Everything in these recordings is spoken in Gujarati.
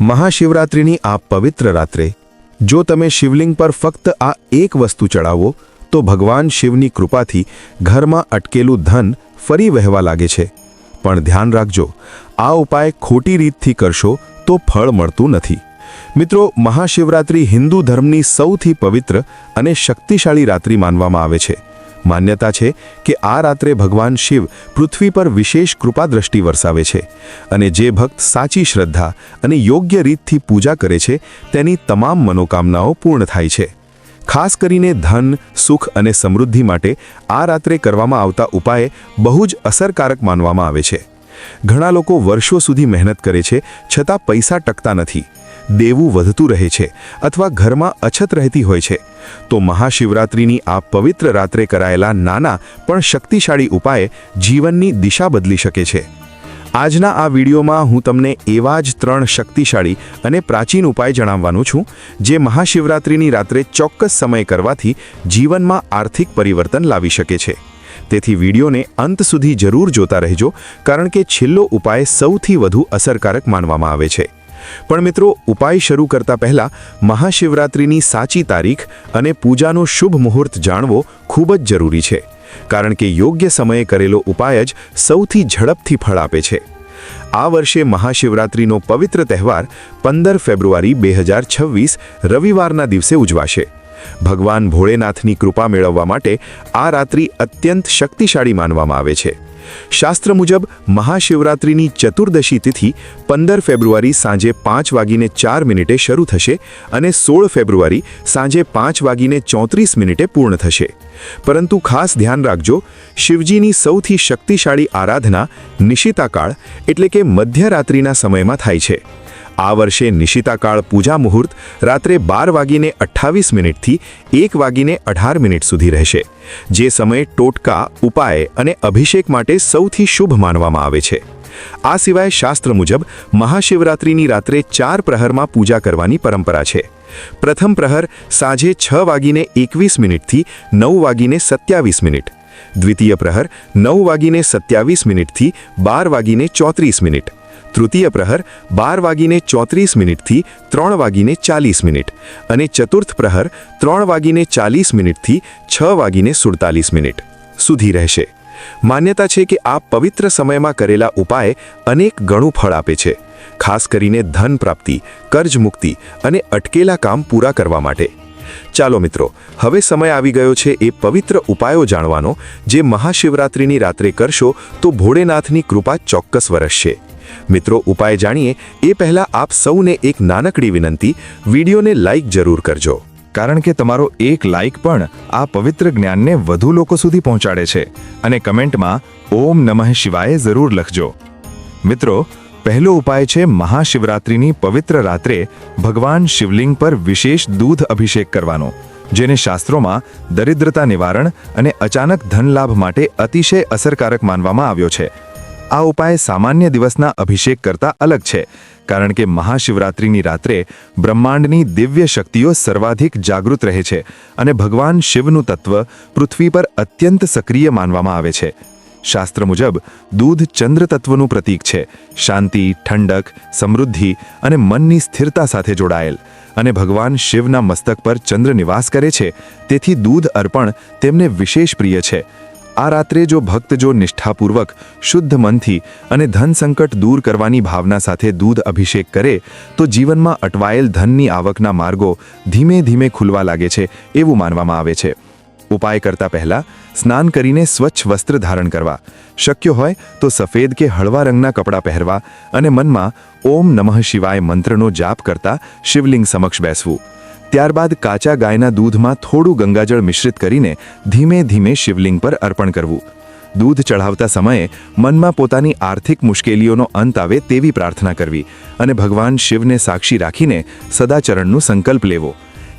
મહાશિવરાત્રિની આ પવિત્ર રાત્રે, જો તમે શિવલિંગ પર ફક્ત આ એક વસ્તુ ચડાવો, તો ભગવાન શિવની કૃપાથી ઘરમાં અટકેલું ધન ફરી વહેવા લાગે છે. પણ ધ્યાન રાખજો, આ ઉપાય ખોટી રીતથી કરશો તો ફળ મળતું નથી. મિત્રો, મહાશિવરાત્રિ હિન્દુ ધર્મની સૌથી પવિત્ર અને શક્તિશાળી રાત્રિ માનવામાં આવે છે. માન્યતા છે કે આ રાત્રે ભગવાન શિવ પૃથ્વી પર વિશેષ કૃપા દ્રષ્ટિ વરસાવે છે અને જે ભક્ત સાચી શ્રદ્ધા અને યોગ્ય રીતથી પૂજા કરે છે, તેની તમામ મનોકામનાઓ પૂર્ણ થાય છે. ખાસ કરીને ધન, સુખ અને સમૃદ્ધિ માટે આ રાત્રે કરવામાં આવતા ઉપાય બહુ જ અસરકારક માનવામાં આવે છે. ઘણા લોકો વર્ષો સુધી મહેનત કરે છે, છતાં પૈસા ટકતા નથી. દેવું વધતું રહે છે અથવા ઘરમાં અછત રહેતી હોય છે. તો મહાશિવરાત્રિની આ પવિત્ર રાત્રે કરાયેલા નાના પણ શક્તિશાળી ઉપાય જીવનની દિશા બદલી શકે છે. આજના આ વિડીયોમાં હું તમને એવા જ ત્રણ શક્તિશાળી અને પ્રાચીન ઉપાય જણાવવાનું છું, જે મહાશિવરાત્રિની રાત્રે ચોક્કસ સમય કરવાથી જીવનમાં આર્થિક પરિવર્તન લાવી શકે છે. તેથી વિડીયોને અંત સુધી જરૂર જોતા રહેજો, કારણ કે છેલ્લો ઉપાય સૌથી વધુ અસરકારક માનવામાં આવે છે. પણ મિત્રો, ઉપાય શરૂ કરતા પહેલા મહાશિવરાત્રિની સાચી તારીખ અને પૂજાનો શુભ મુહૂર્ત જાણવો ખૂબ જ જરૂરી છે, કારણ કે યોગ્ય સમયે કરેલો ઉપાય જ સૌથી ઝડપથી ફળ આપે છે. આ વર્ષે મહાશિવરાત્રિનો પવિત્ર તહેવાર પંદર ફેબ્રુઆરી બે હજાર છવ્વીસ રવિવારના દિવસે ઉજવાશે. ભગવાન ભોળેનાથની કૃપા મેળવવા માટે આ રાત્રિ અત્યંત શક્તિશાળી માનવામાં આવે છે. શાસ્ત્ર મુજબ મહાશિવરાત્રિની ચતુર્દશી તિથિ પંદર ફેબ્રુઆરી સાંજે પાંચ વાગીને ચાર મિનિટે શરૂ થશે અને સોળ ફેબ્રુઆરી સાંજે પાંચ વાગીને ચોત્રીસ મિનિટે પૂર્ણ થશે. પરંતુ ખાસ ધ્યાન રાખજો, શિવજીની સૌથી શક્તિશાળી આરાધના નિશિતાકાળ એટલે કે મધ્યરાત્રિના સમયમાં થાય છે. આ વર્ષે નિશિતાકાળ પૂજા મુહૂર્ત રાત્રે બાર વાગીને અઠ્ઠાવીસ મિનિટથી એક વાગીને અઢાર મિનિટ સુધી રહેશે. જે સમય ટોટકા, ઉપાય અને અભિષેક માટે સૌથી શુભ માનવામાં આવે છે. આ સિવાય શાસ્ત્ર મુજબ મહાશિવરાત્રિની રાત્રે ચાર પ્રહરમાં પૂજા કરવાની પરંપરા છે. પ્રથમ પ્રહર સાંજે છ વાગીને એકવીસ મિનિટથી નવ વાગીને સત્યાવીસ મિનિટ. દ્વિતીય પ્રહર નવ વાગીને સત્યાવીસ મિનિટથી બાર વાગીને ચોત્રીસ મિનિટ. તૃતીય પ્રહર બાર વાગીને ચોત્રીસ મિનિટથી ત્રણ વાગીને ચાલીસ મિનિટ અને ચતુર્થ પ્રહર ત્રણ વાગીને ચાલીસ મિનિટથી છ વાગીને સુડતાલીસ મિનિટ સુધી રહેશે. માન્યતા છે કે આ પવિત્ર સમયમાં કરેલા ઉપાય અનેક ગણું ફળ આપે છે, ખાસ કરીને ધન પ્રાપ્તિ કર્જ મુક્તિ અને અટકેલા કામ પૂરા કરવા માટે. ચાલો મિત્રો, હવે સમય આવી ગયો છે એ પવિત્ર ઉપાયો જાણવાનો, જે મહાશિવરાત્રિની રાત્રે કરશો તો ભોળેનાથની કૃપા ચોક્કસ વરસશે. મિત્રો, ઉપાય જાણીએ, એ પહેલાં આપ સૌને એક નાનકડી વિનંતી, વિડીયોને લાઇક જરૂર કરજો. કારણ કે તમારો એક લાઇક પણ આ પવિત્ર જ્ઞાનને વધુ લોકો સુધી પહોંચાડે છે. અને કમેન્ટમાં, ઓમ નમઃ શિવાય જરૂર લખજો. મિત્રો પહેલો ઉપાય છે મહાશિવરાત્રિની પવિત્ર રાત્રે ભગવાન શિવલિંગ પર વિશેષ દૂધ અભિષેક કરવાનો, જેને શાસ્ત્રોમાં દરિદ્રતા નિવારણ અને અચાનક ધનલાભ માટે અતિશય અસરકારક માનવામાં આવ્યો છે. આ ઉપાય સામાન્ય દિવસના અભિષેક કરતાં અલગ છે, કારણ કે મહાશિવરાત્રિની રાત્રે બ્રહ્માંડની દિવ્ય શક્તિઓ સર્વાધિક જાગૃત રહે છે અને ભગવાન શિવનું તત્વ પૃથ્વી પર અત્યંત સક્રિય માનવામાં આવે છે. શાસ્ત્ર મુજબ, દૂધ ચંદ્ર તત્વનું પ્રતીક છે. શાંતિ, ઠંડક, સમૃદ્ધિ અને મનની સ્થિરતા સાથે જોડાયેલ. અને ભગવાન શિવના મસ્તક પર ચંદ્ર નિવાસ કરે છે. તેથી દૂધ અર્પણ તેમને વિશેષ પ્રિય છે. આ રાત્રે જો ભક્ત જો નિષ્ઠાપૂર્વક, શુદ્ધ મનથી અને ધન સંકટ દૂર કરવાની ભાવના સાથે દૂધ અભિષેક કરે, તો જીવનમાં અટવાયેલ ધનની આવકના માર્ગો ધીમે ધીમે ખુલવા લાગે છે, એવું માનવામાં આવે છે. ઉપાય કરતા પહેલા સ્નાન કરીને સ્વચ્છ વસ્ત્ર ધારણ કરવા. શક્ય હોય તો સફેદ કે હળવા રંગના કપડાં પહેરવા અને મનમાં ઓમ નમઃ શિવાય મંત્રનો જાપ કરતા શિવલિંગ સમક્ષ બેસવું. ત્યારબાદ કાચા ગાયના દૂધમાં થોડું ગંગાજળ મિશ્રિત કરીને ધીમે ધીમે શિવલિંગ પર અર્પણ કરવું. દૂધ ચઢાવતા સમયે મનમાં પોતાની આર્થિક મુશ્કેલીઓનો અંત આવે તેવી પ્રાર્થના કરવી અને ભગવાન શિવને સાક્ષી રાખીને સદાચરણનો સંકલ્પ લેવો.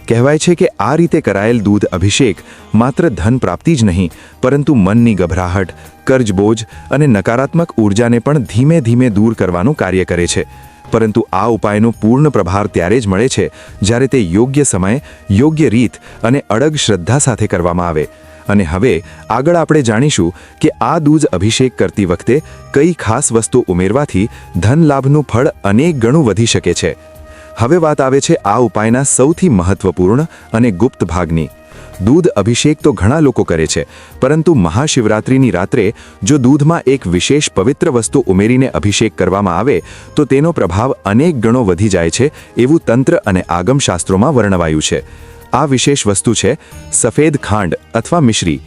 કહેવાય છે કે આ રીતે કરાયેલ દૂધ અભિષેક માત્ર ધન પ્રાપ્તિ જ નહીં, પરંતુ મનની ગભરાહટ, કર્જબોજ અને નકારાત્મક ઊર્જાને પણ ધીમે ધીમે દૂર કરવાનું કાર્ય કરે છે. પરંતુ આ ઉપાયનો પૂર્ણ પ્રભાર ત્યારે જ મળે છે જ્યારે તે યોગ્ય સમય, યોગ્ય રીત અને અડગ શ્રદ્ધા સાથે કરવામાં આવે. અને હવે આગળ આપણે જાણીશું કે આ દૂધ અભિષેક કરતી વખતે કઈ ખાસ વસ્તુ ઉમેરવાથી ધન લાભનું ફળ અનેક ગણું વધી શકે છે. હવે વાત આવે છે આ ઉપાયના સૌથી મહત્વપૂર્ણ અને ગુપ્ત ભાગની. દૂધ અભિષેક તો ઘણા લોકો કરે છે, પરંતુ મહાશિવરાત્રિની રાત્રે જો દૂધમાં એક વિશેષ પવિત્ર વસ્તુ ઉમેરીને અભિષેક કરવામાં આવે, તો તેનો પ્રભાવ અનેક ગણો વધી જાય છે એવું તંત્ર અને આગમશાસ્ત્રોમાં વર્ણવાયું છે. આ વિશેષ વસ્તુ છે સફેદ ખાંડ અથવા મિશ્રી.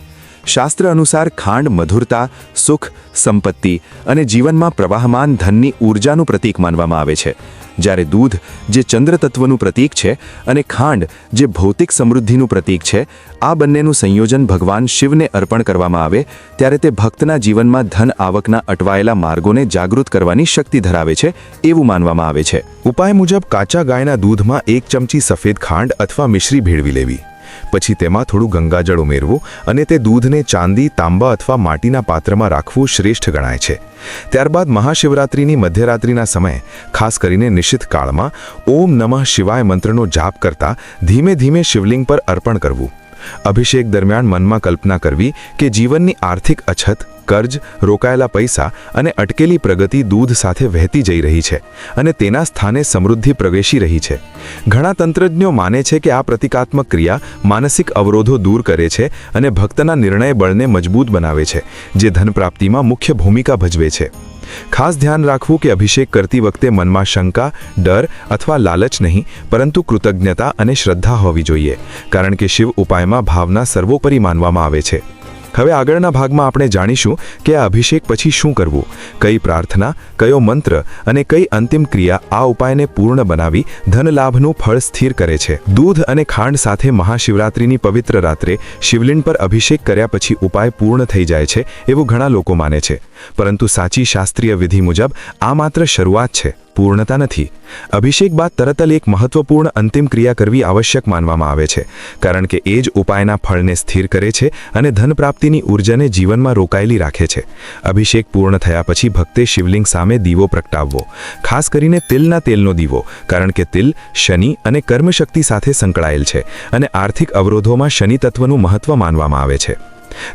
શાસ્ત્ર અનુસાર ખાંડ મધુરતા, સુખ, સંપત્તિ અને જીવનમાં પ્રવાહમાન ધનની ઊર્જાનું પ્રતીક માનવામાં આવે છે. જ્યારે દૂધ જે ચંદ્ર તત્વનું પ્રતીક છે અને ખાંડ જે ભૌતિક સમૃદ્ધિનું પ્રતીક છે, આ બંનેનું સંયોજન ભગવાન શિવને અર્પણ કરવામાં આવે, ત્યારે તે ભક્તના જીવનમાં ધન આવકના અટવાયેલા માર્ગોને જાગૃત કરવાની શક્તિ ધરાવે છે એવું માનવામાં આવે છે. ઉપાય મુજબ કાચા ગાયના દૂધમાં એક ચમચી સફેદ ખાંડ અથવા મિશ્રી ભેળવી લેવી. પછી તેમાં થોડું ગંગાજળ ઉમેરવું અને તે દૂધને ચાંદી, તાંબા અથવા માટીના પાત્રમાં રાખવું શ્રેષ્ઠ ગણાય છે. ત્યારબાદ મહાશિવરાત્રિની મધ્યરાત્રિના સમયે, ખાસ કરીને નિશ્ચિત કાળમાં, ઓમ નમઃ શિવાય મંત્રનો જાપ કરતા ધીમે ધીમે શિવલિંગ પર અર્પણ કરવું. અભિષેક દરમિયાન મનમાં કલ્પના કરવી કે જીવનની આર્થિક અછત, કર્જ, રોકાયેલા પૈસા અને અટકેલી પ્રગતિ દૂધ સાથે વહેતી જઈ રહી છે અને તેના સ્થાને સમૃદ્ધિ પ્રવેશી રહી છે. ઘણા તંત્રજ્ઞો માને છે કે આ પ્રતિકાત્મક ક્રિયા માનસિક અવરોધો દૂર કરે છે અને ભક્તના નિર્ણય બળને મજબૂત બનાવે છે, જે ધન પ્રાપ્તિમાં મુખ્ય ભૂમિકા ભજવે છે. ખાસ ધ્યાન રાખવું કે અભિષેક કરતી વખતે મનમાં શંકા, ડર અથવા લાલચ નહીં, પરંતુ કૃતજ્ઞતા અને શ્રદ્ધા હોવી જોઈએ, કારણ કે શિવ ઉપાયમાં ભાવના સર્વોપરી માનવામાં આવે છે. હવે આગળના ભાગમાં આપણે જાણીશું કે આ અભિષેક પછી શું કરવું, કઈ પ્રાર્થના, કયો મંત્ર અને કઈ અંતિમ ક્રિયા આ ઉપાયને પૂર્ણ બનાવી ધનલાભનું ફળ સ્થિર કરે છે. દૂધ અને ખાંડ સાથે મહાશિવરાત્રિની પવિત્ર રાત્રે શિવલિંગ પર અભિષેક કર્યા પછી ઉપાય પૂર્ણ થઈ જાય છે, એવું ઘણા લોકો માને છે. પરંતુ સાચી શાસ્ત્રીય વિધિ મુજબ આ માત્ર શરૂઆત છે, પૂર્ણતા નથી. અભિષેક બાદ તરત જ એક મહત્વપૂર્ણ અંતિમ ક્રિયા કરવી આવશ્યક માનવામાં આવે છે, કારણ કે એ જ ઉપાયના ફળને સ્થિર કરે છે અને ધન પ્રાપ્તિની ઉર્જાને જીવનમાં રોકાયેલી રાખે છે. અભિષેક પૂર્ણ થયા પછી ભક્તે શિવલિંગ સામે દીવો પ્રગટાવવો, ખાસ કરીને તિલના તેલનો દીવો, કારણ કે તિલ શનિ અને કર્મશક્તિ સાથે સંકળાયેલ છે અને આર્થિક અવરોધોમાં શનિ તત્વનું મહત્વ માનવામાં આવે છે.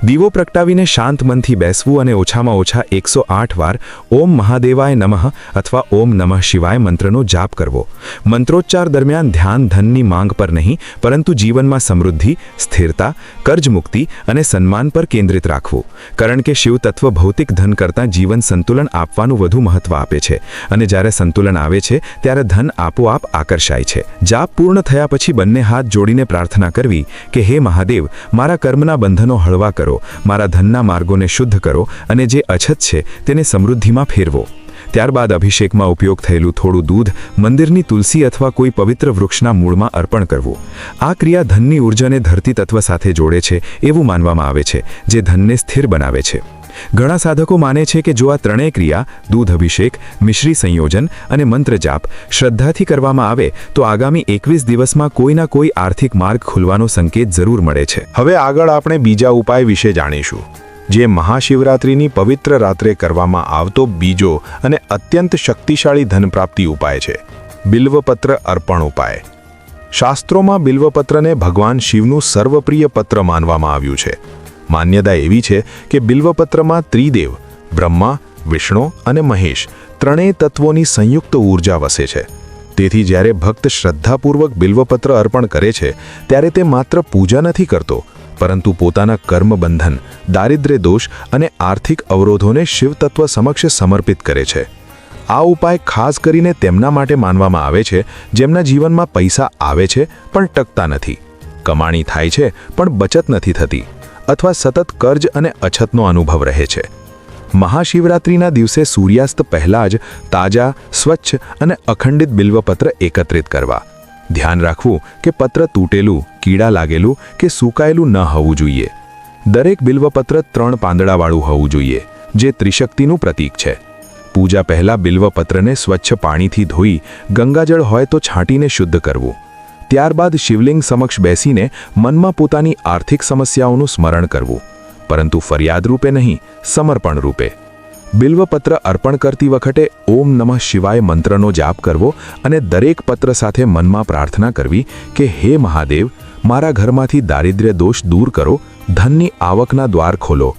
દીવો પ્રગટાવીને શાંત મનથી બેસવું અને ઓછામાં ઓછા એકસો આઠ વાર ઓમ મહાદેવાય નમઃ અથવા ઓમ નમઃ શિવાય મંત્રનો જાપ કરવો. મંત્રોચ્ચાર દરમિયાન ધ્યાન ધનની માંગ પર નહીં, પરંતુ જીવનમાં સમૃદ્ધિ, સ્થિરતા, કર્જમુક્તિ અને સન્માન પર કેન્દ્રિત રાખવું. કારણ કે શિવ તત્વ ભૌતિક ધન કરતાં જીવન સંતુલન આપવાનું વધુ મહત્વ આપે છે અને જ્યારે સંતુલન આવે છે, ત્યારે ધન આપોઆપ આકર્ષાય છે. જાપ પૂર્ણ થયા પછી બંને હાથ જોડીને પ્રાર્થના કરવી કે, હે મહાદેવ, મારા કર્મના બંધનો હળવા કરો, મારા ધનના માર્ગોને શુદ્ધ કરો અને જે અછત છે તેને સમૃદ્ધિમાં ફેરવો. ત્યારબાદ અભિષેકમાં ઉપયોગ થયેલું થોડું દૂધ મંદિરની તુલસી અથવા કોઈ પવિત્ર વૃક્ષના મૂળમાં અર્પણ કરવું. આ ક્રિયા ધનની ઉર્જાને ધરતી તત્વ સાથે જોડે છે એવું માનવામાં આવે છે, જે ધનને સ્થિર બનાવે છે. ઘણા સાધકો માને છે કે જો આ ત્રણેય ક્રિયા, દૂધ અભિષેક, મિશ્રી સંયોજન અને મંત્ર જાપ શ્રદ્ધાથી કરવામાં આવે, તો આગામી એકવીસ દિવસમાં કોઈના કોઈ આર્થિક માર્ગ ખુલવાનો સંકેત જરૂર મળે છે. હવે આગળ આપણે બીજા ઉપાય વિશે જાણીશું. જે મહાશિવરાત્રિની પવિત્ર રાત્રે કરવામાં આવતો બીજો અને અત્યંત શક્તિશાળી ધનપ્રાપ્તિ ઉપાય છે. બિલ્વપત્ર અર્પણ ઉપાય. શાસ્ત્રોમાં બિલ્વપત્રને ભગવાન શિવનું સર્વપ્રિય પત્ર માનવામાં આવ્યું છે. માન્યતા એવી છે કે બિલ્વપત્રમાં ત્રિદેવ, બ્રહ્મા, વિષ્ણુ અને મહેશ ત્રણેય તત્વોની સંયુક્ત ઊર્જા વસે છે. તેથી જ્યારે ભક્ત શ્રદ્ધાપૂર્વક બિલ્વપત્ર અર્પણ કરે છે, ત્યારે તે માત્ર પૂજા નથી કરતો, પરંતુ પોતાના કર્મબંધન, દારિદ્ર્ય દોષ અને આર્થિક અવરોધોને શિવતત્વ સમક્ષ સમર્પિત કરે છે. આ ઉપાય ખાસ કરીને તેમના માટે માનવામાં આવે છે, જેમના જીવનમાં પૈસા આવે છે, પણ ટકતા નથી. કમાણી થાય છે, પણ બચત નથી થતી. અથવા સતત કર્જ અને અછતનો અનુભવ રહે છે. મહાશિવરાત્રિના દિવસે સૂર્યાસ્ત પહેલાં જ તાજા, સ્વચ્છ અને અખંડિત બિલ્વપત્ર એકત્રિત કરવા. ધ્યાન રાખવું કે પત્ર તૂટેલું, કીડા લાગેલું કે સુકાયેલું ન હોવું જોઈએ. દરેક બિલ્વપત્ર ત્રણ પાંદડાવાળું હોવું જોઈએ, જે ત્રિશક્તિનું પ્રતીક છે. પૂજા પહેલાં બિલ્વપત્રને સ્વચ્છ પાણીથી ધોઈ ગંગાજળ હોય તો છાંટીને શુદ્ધ કરવું. ત્યારબાદ શિવલિંગ સમક્ષ બેસીને મનમાં પોતાની આર્થિક સમસ્યાઓનું સ્મરણ કરવું. પરંતુ ફરિયાદ રૂપે નહીં, સમર્પણ રૂપે. બિલ્વપત્ર અર્પણ કરતી વખતે ઓમ નમઃ શિવાય મંત્રનો જાપ કરવો અને દરેક પત્ર સાથે મનમાં પ્રાર્થના કરવી કે, હે મહાદેવ, મારા ઘરમાંથી દારિદ્ર્ય દોષ દૂર કરો, ધનની આવકના દ્વાર ખોલો.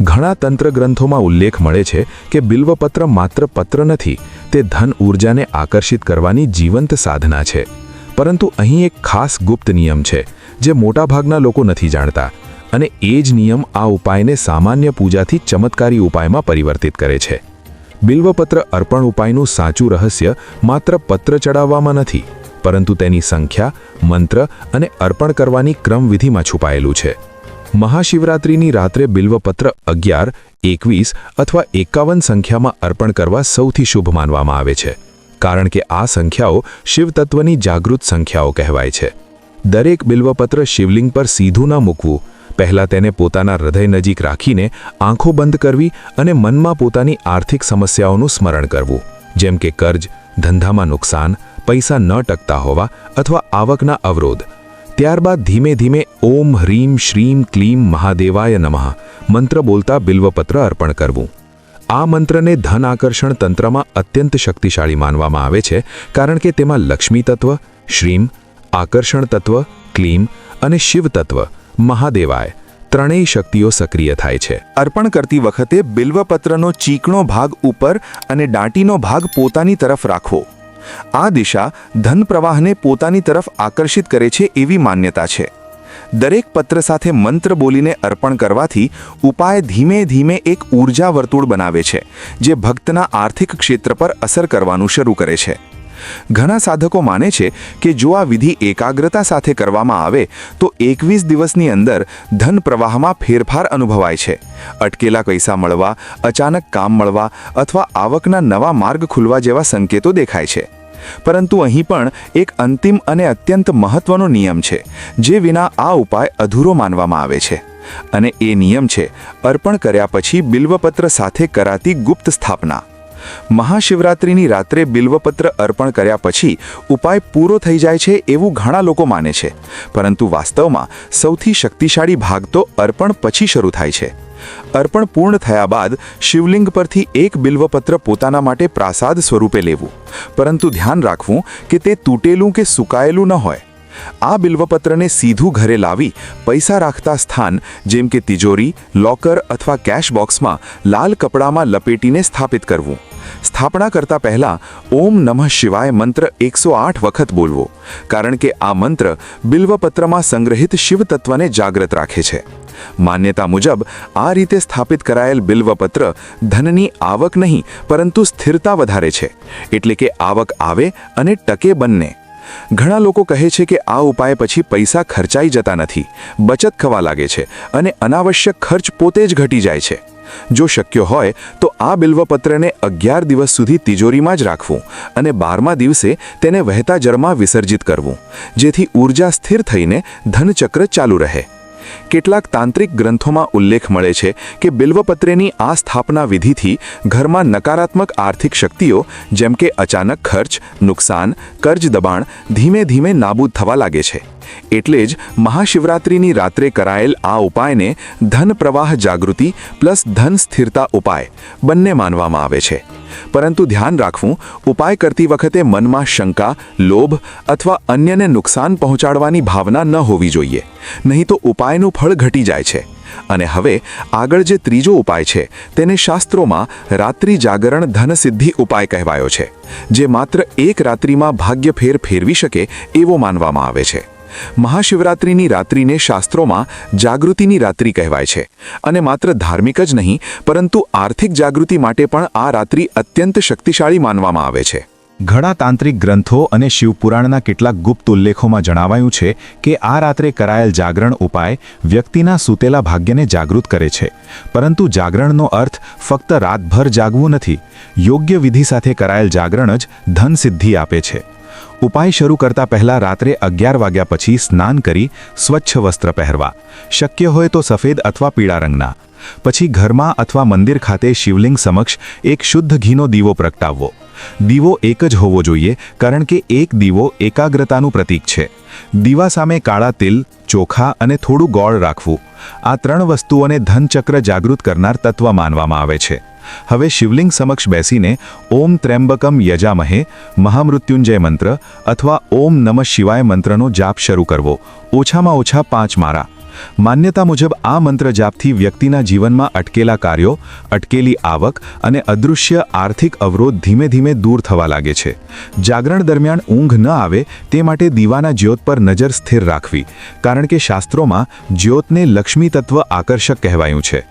ઘણા તંત્ર ગ્રંથોમાં ઉલ્લેખ મળે છે કે બિલ્વપત્ર માત્ર પત્ર નથી, તે ધન ઊર્જાને આકર્ષિત કરવાની જીવંત સાધના છે. પરંતુ અહીં એક ખાસ ગુપ્ત નિયમ છે, જે મોટાભાગના લોકો નથી જાણતા, અને એ જ નિયમ આ ઉપાયને સામાન્ય પૂજાથી ચમત્કારી ઉપાયમાં પરિવર્તિત કરે છે. બિલ્વપત્ર અર્પણ ઉપાયનું સાચું રહસ્ય માત્ર પત્ર ચડાવવામાં નથી, પરંતુ તેની સંખ્યા, મંત્ર અને અર્પણ કરવાની ક્રમવિધિમાં છુપાયેલું છે. મહાશિવરાત્રિની રાત્રે બિલ્વપત્ર અગિયાર, એકવીસ અથવા એકાવન સંખ્યામાં અર્પણ કરવા સૌથી શુભ માનવામાં આવે છે. કારણ કે આ સંખ્યાઓ શિવતત્વની જાગૃત સંખ્યાઓ કહેવાય છે. દરેક બિલ્વપત્ર શિવલિંગ પર સીધું ન મૂકવું. પહેલાં તેને પોતાના હૃદય નજીક રાખીને આંખો બંધ કરવી અને મનમાં પોતાની આર્થિક સમસ્યાઓનું સ્મરણ કરવું. જેમ કે કર્જ, ધંધામાં નુકસાન, પૈસા ન ટકતા હોવા અથવા આવકના અવરોધ. ત્યારબાદ ધીમે ધીમે ઓમ, હ્રીમ, શ્રીમ, ક્લીમ, મહાદેવાય નમઃ મંત્ર બોલતા બિલ્વપત્ર અર્પણ કરવું. આ મંત્રને ધન આકર્ષણ તંત્રમાં અત્યંત શક્તિશાળી માનવામાં આવે છે, કારણ કે તેમાં લક્ષ્મી તત્વ, શ્રીમ, આકર્ષણ તત્વ, ક્લીમ અને શિવ તત્વ, મહાદેવાય ત્રણેય શક્તિઓ સક્રિય થાય છે. અર્પણ કરતી વખતે બિલ્વપત્રનો ચીકણો ભાગ ઉપર અને દાંટીનો ભાગ પોતાની તરફ રાખવો. આ દિશા ધન પ્રવાહને પોતાની તરફ આકર્ષિત કરે છે એવી માન્યતા છે. દરેક પત્ર સાથે મંત્ર બોલીને અર્પણ કરવાથી ઉપાય ધીમે ધીમે એક ઊર્જા વર્તુળ બનાવે છે, જે ભક્તના આર્થિક ક્ષેત્ર પર અસર કરવાનું શરૂ કરે છે. ઘણા સાધકો માને છે કે જો આ વિધિ એકાગ્રતા સાથે કરવામાં આવે, તો એકવીસ દિવસની અંદર ધન પ્રવાહમાં ફેરફાર અનુભવાય છે. અટકેલા પૈસા મળવા, અચાનક કામ મળવા અથવા આવકના નવા માર્ગ ખુલવા જેવા સંકેતો દેખાય છે. પરંતુ અહીં પણ એક અંતિમ અને અત્યંત મહત્વનો નિયમ છે, જે વિના આ ઉપાય અધૂરો માનવામાં આવે છે. અને એ નિયમ છે, અર્પણ કર્યા પછી બિલ્વપત્ર સાથે કરાતી ગુપ્ત સ્થાપના. મહાશિવરાત્રિની રાત્રે બિલ્વપત્ર અર્પણ કર્યા પછી ઉપાય પૂરો થઈ જાય છે એવું ઘણા લોકો માને છે, પરંતુ વાસ્તવમાં સૌથી શક્તિશાળી ભાગ તો અર્પણ પછી શરૂ થાય છે. અર્પણ પૂર્ણ થયા બાદ શિવલિંગ પરથી એક બિલ્વપત્ર પોતાના માટે પ્રાસાદ સ્વરૂપે લેવું. પરંતુ ધ્યાન રાખવું કે તે તૂટેલું કે સુકાયેલું ન હોય. આ બિલ્વપત્રને સીધું ઘરે લાવી પૈસા રાખતા સ્થાન, જેમ કે તિજોરી, લોકર અથવા કેશ બોક્સમાં લાલ કપડામાં લપેટીને સ્થાપિત કરવું. સ્થાપના કરતા પહેલા ઓમ નમઃ શિવાય મંત્ર એકસો આઠ વખત બોલવો, કારણ કે આ મંત્ર બિલ્વપત્રમાં સંગ્રહિત શિવ તત્વને જાગ્રત રાખે છે. માન્યતા મુજબ, આ રીતે સ્થાપિત કરાયેલ બિલ્વપત્ર ધનની આવક નહીં, પરંતુ સ્થિરતા વધારે છે. એટલે કે આવક આવે અને ટકે બંને. ઘણા લોકો કહે છે કે આ ઉપાય પછી પૈસા ખર્ચાઈ જતા નથી, બચત થવા લાગે છે અને અનાવશ્યક ખર્ચ પોતે જ ઘટી જાય છે. જો શક્ય હોય, તો આ બિલ્વપત્રને અગિયાર દિવસ સુધી તિજોરીમાં જ રાખવું અને બારમા દિવસે તેને વહેતા જળમાં વિસર્જિત કરવું, જેથી ઊર્જા સ્થિર થઈને ધનચક્ર ચાલુ રહે. કેટલાક તાંત્રિક ગ્રંથોમાં ઉલ્લેખ મળે છે કે બિલ્વપત્રેની આ સ્થાપના વિધિથી ઘરમાં નકારાત્મક આર્થિક શક્તિઓ, જેમ કે અચાનક ખર્ચ, નુકસાન કર્જ દબાણ ધીમે ધીમે નાબૂદ થવા લાગે છે. એટલે જ મહાશિવરાત્રિની રાત્રે કરાયેલ આ ઉપાયને ધન પ્રવાહ જાગૃતિ પ્લસ ધન સ્થિરતા ઉપાય બંને માનવામાં આવે છે. પરંતુ ધ્યાન રાખવું, ઉપાય કરતી વખતે મનમાં શંકા, લોભ અથવા અન્યને નુકસાન પહોંચાડવાની ભાવના ન હોવી જોઈએ. નહીં તો ઉપાયનું ફળ ઘટી જાય છે. અને હવે આગળ જે ત્રીજો ઉપાય છે તેને શાસ્ત્રોમાં રાત્રિ જાગરણ ધનસિદ્ધિ ઉપાય કહેવાયો છે, જે માત્ર એક રાત્રિમાં ભાગ્યફેર ફેરવી શકે એવો માનવામાં આવે છે. મહાશિવરાત્રિની રાત્રિને શાસ્ત્રોમાં જાગૃતિની રાત્રિ કહેવાય છે. અને માત્ર ધાર્મિક જ નહીં, પરંતુ આર્થિક જાગૃતિ માટે પણ આ રાત્રિ અત્યંત શક્તિશાળી માનવામાં આવે છે. ઘણા તાંત્રિક ગ્રંથો અને શિવપુરાણના કેટલાક ગુપ્ત ઉલ્લેખોમાં જણાવાયું છે કે આ રાત્રે કરાયેલ જાગરણ ઉપાય વ્યક્તિના સૂતેલા ભાગ્યને જાગૃત કરે છે. પરંતુ જાગરણનો અર્થ ફક્ત રાતભર જાગવું નથી. યોગ્ય વિધિ સાથે કરાયેલ જાગરણ જ ધન સિદ્ધિ આપે છે. ઉપાય શરૂ કરતા પહેલા રાત્રે અગિયાર વાગ્યા પછી સ્નાન કરી સ્વચ્છ વસ્ત્ર પહેરવા. શક્ય હોય તો સફેદ અથવા પીળા રંગના. પછી ઘરમાં અથવા મંદિર ખાતે શિવલિંગ સમક્ષ એક શુદ્ધ ઘીનો દીવો પ્રગટાવવો. દીવો એક જ હોવો જોઈએ, કારણ કે એક દીવો એકાગ્રતાનું પ્રતીક છે. દીવા સામે કાળા તિલ, ચોખા અને થોડું ગોળ રાખવું. આ ત્રણ વસ્તુઓને ધનચક્ર જાગૃત કરનાર તત્વ માનવામાં આવે છે. હવે શિવલિંગ સમક્ષ બેસીને ઓમ ત્રેમ્બકમ યજામહે મહામૃત્યુંજય મંત્ર અથવા ઓમ નમઃ શિવાય મંત્રનો જાપ શરૂ કરવો. ઓછામાં ઓછા પાંચ મારા માન્યતા મુજબ આ મંત્ર જાપથી વ્યક્તિના જીવનમાં અટકેલા કાર્યો, અટકેલી આવક અને અદૃશ્ય આર્થિક અવરોધ ધીમે ધીમે દૂર થવા લાગે છે. જાગરણ દરમિયાન ઊંઘ ન આવે તે માટે દીવાના જ્યોત પર નજર સ્થિર રાખવી, કારણ કે શાસ્ત્રોમાં જ્યોતને લક્ષ્મી તત્વ આકર્ષક કહેવાયું છે.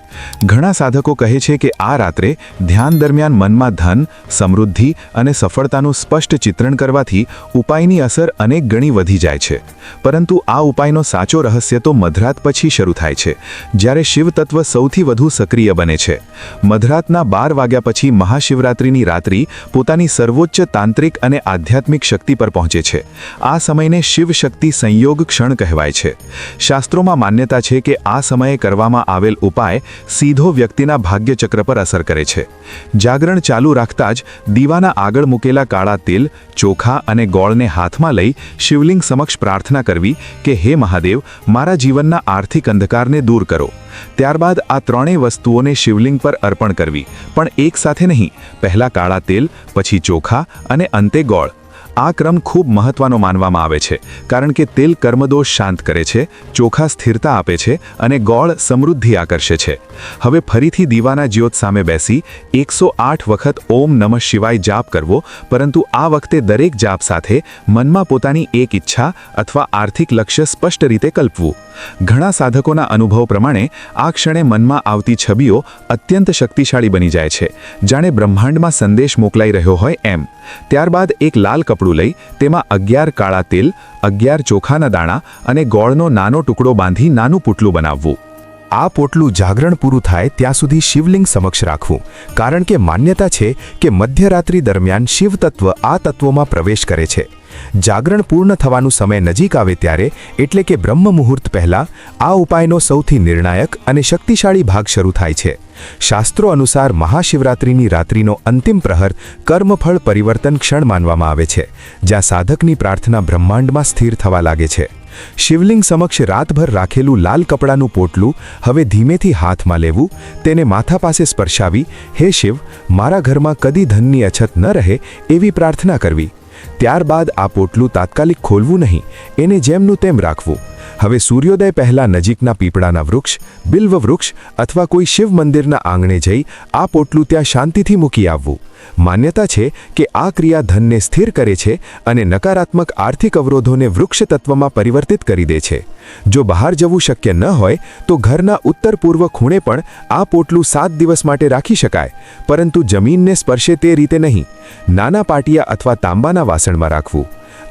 ઘણા સાધકો કહે છે કે આ રાત્રે ધ્યાન દરમિયાન મનમાં ધન, સમૃદ્ધિ અને સફળતાનું સ્પષ્ટ ચિત્રણ કરવાથી ઉપાયની અસર અનેક ગણી વધી જાય છે. પરંતુ આ ઉપાયનો સાચો રહસ્ય તો મધરાત પછી શરૂ થાય છે, જ્યારે શિવ તત્વ સૌથી વધુ સક્રિય બને છે. મધરાતના બાર વાગ્યા પછી મહાશિવરાત્રિની રાત્રિ પોતાની સર્વોચ્ચ તાંત્રિક અને આધ્યાત્મિક શક્તિ પર પહોંચે છે. આ સમયને શિવ શક્તિ સંયોગ ક્ષણ કહેવાય છે. શાસ્ત્રોમાં માન્યતા છે કે આ સમયે કરવામાં આવેલ ઉપાય સીધો વ્યક્તિના ભાગ્યચક્ર પર અસર કરે છે. જાગરણ ચાલુ રાખતા જ દીવાના આગળ મૂકેલા કાળા તેલ, ચોખા અને ગોળને હાથમાં લઈ શિવલિંગ સમક્ષ પ્રાર્થના કરવી કે, હે મહાદેવ, મારા જીવનના આર્થિક અંધકારને દૂર કરો. ત્યારબાદ આ ત્રણેય વસ્તુઓને શિવલિંગ પર અર્પણ કરવી. પણ એક સાથે નહીં. પહેલા કાળા તેલ, પછી ચોખા અને અંતે ગોળ. આ ક્રમ ખૂબ મહત્વનો માનવામાં આવે છે, કારણ કે તેલ કર્મદોષ શાંત કરે છે, ચોખા સ્થિરતા આપે છે અને ગોળ સમૃદ્ધિ આકર્ષે છે. હવે ફરીથી દીવાના જ્યોત સામે બેસી, એકસો વખત ઓમ નમઃ શિવાય જાપ કરવો, પરંતુ આ વખતે દરેક જાપ સાથે મનમાં પોતાની એક ઈચ્છા અથવા આર્થિક લક્ષ્ય સ્પષ્ટ રીતે કલ્પવું. ઘણા સાધકોના અનુભવ પ્રમાણે, આ ક્ષણે મનમાં આવતી છબીઓ અત્યંત શક્તિશાળી બની જાય છે, જાણે બ્રહ્માંડમાં સંદેશ મોકલાઈ રહ્યો હોય એમ. ત્યારબાદ એક લાલ કપડું લઈ તેમાં અગિયાર કાળા તેલ, અગિયાર ચોખાના દાણા અને ગોળનો નાનો ટુકડો બાંધી નાનું પૂટલું બનાવવું. આ પોટલું જાગરણ પૂરું થાય ત્યાં સુધી શિવલિંગ સમક્ષ રાખવું, કારણ કે માન્યતા છે કે મધ્યરાત્રિ દરમિયાન શિવ તત્વ આ તત્વોમાં પ્રવેશ કરે છે. જાગરણ પૂર્ણ થવાનું સમય નજીક આવે ત્યારે, એટલે કે બ્રહ્મ મુહૂર્ત પહેલાં, આ ઉપાયનો સૌથી નિર્ણાયક અને શક્તિશાળી ભાગ શરૂ થાય છે. શાસ્ત્રો અનુસાર મહાશિવરાત્રિની રાત્રિનો અંતિમ પ્રહર કર્મફળ પરિવર્તન ક્ષણ માનવામાં આવે છે, જ્યાં સાધકની પ્રાર્થના બ્રહ્માંડમાં સ્થિર થવા લાગે છે. શિવલિંગ સમક્ષ રાતભર રાખેલું લાલ કપડાનું પોટલું હવે ધીમેથી હાથમાં લેવું, તેને માથા પાસે સ્પર્શાવી, હે શિવ, મારા ઘરમાં કદી ધનની અછત ન રહે એવી પ્રાર્થના કરવી. ત્યારબાદ આ પોટલું તાત્કાલિક ખોલવું નહીં, એને જેમનું તેમ રાખવું. હવે સૂર્યોદય પહેલા નજીકના પીપળાના વૃક્ષ, બિલ્વ વૃક્ષ અથવા કોઈ શિવ મંદિરના આંગણે જઈ આ પોટલું ત્યાં શાંતિથી મૂકી આવવું. માન્યતા છે કે આ ક્રિયા ધનને સ્થિર કરે છે અને નકારાત્મક આર્થિક અવરોધોને વૃક્ષ તત્વમાં પરિવર્તિત કરી દે છે. જો બહાર જવું શક્ય ન હોય, તો ઘરના ઉત્તર પૂર્વ ખૂણે પણ આ પોટલું સાત દિવસ માટે રાખી શકાય, પરંતુ જમીનને સ્પર્શે તે રીતે નહીં. નાના પાટિયા અથવા તાંબાના વાસણમાં રાખવું.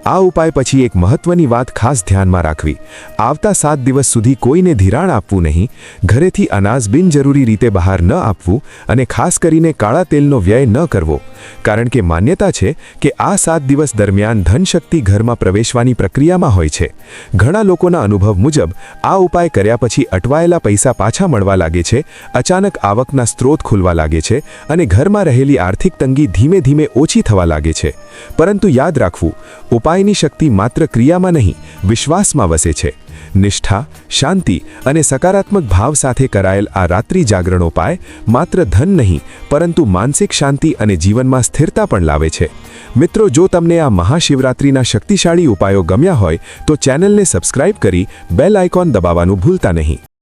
આ ઉપાય પછી એક મહત્વની વાત ખાસ ધ્યાનમાં રાખવી. આવતા સાત દિવસ સુધી કોઈને ધિરાણ આપવું નહીં, ઘરેથી અનાજ બિનજરૂરી રીતે બહાર ન આપવું અને ખાસ કરીને કાળા તેલનો વ્યય ન કરવો. કારણ કે માન્યતા છે કે આ સાત દિવસ દરમિયાન ધનશક્તિ ઘરમાં પ્રવેશવાની પ્રક્રિયામાં હોય છે. ઘણા લોકોના અનુભવ મુજબ, આ ઉપાય કર્યા પછી અટવાયેલા પૈસા પાછા મળવા લાગે છે, અચાનક આવકના સ્ત્રોત ખુલવા લાગે છે અને ઘરમાં રહેલી આર્થિક તંગી ધીમે ધીમે ઓછી થવા લાગે છે. પરંતુ યાદ રાખવું ઉપાયની શક્તિ માત્ર ક્રિયામાં નહીં, વિશ્વાસમાં વસે છે. નિષ્ઠા, શાંતિ અને સકારાત્મક ભાવ સાથે કરાયેલ આ રાત્રિ જાગરણ ઉપાય માત્ર ધન નહીં, પરંતુ માનસિક શાંતિ અને જીવનમાં સ્થિરતા પણ લાવે છે. મિત્રો, જો તમને આ મહાશિવરાત્રિના શક્તિશાળી ઉપાયો ગમ્યા હોય, તો ચેનલને સબસ્ક્રાઇબ કરી બેલ આઇકોન દબાવવાનું ભૂલતા નહીં.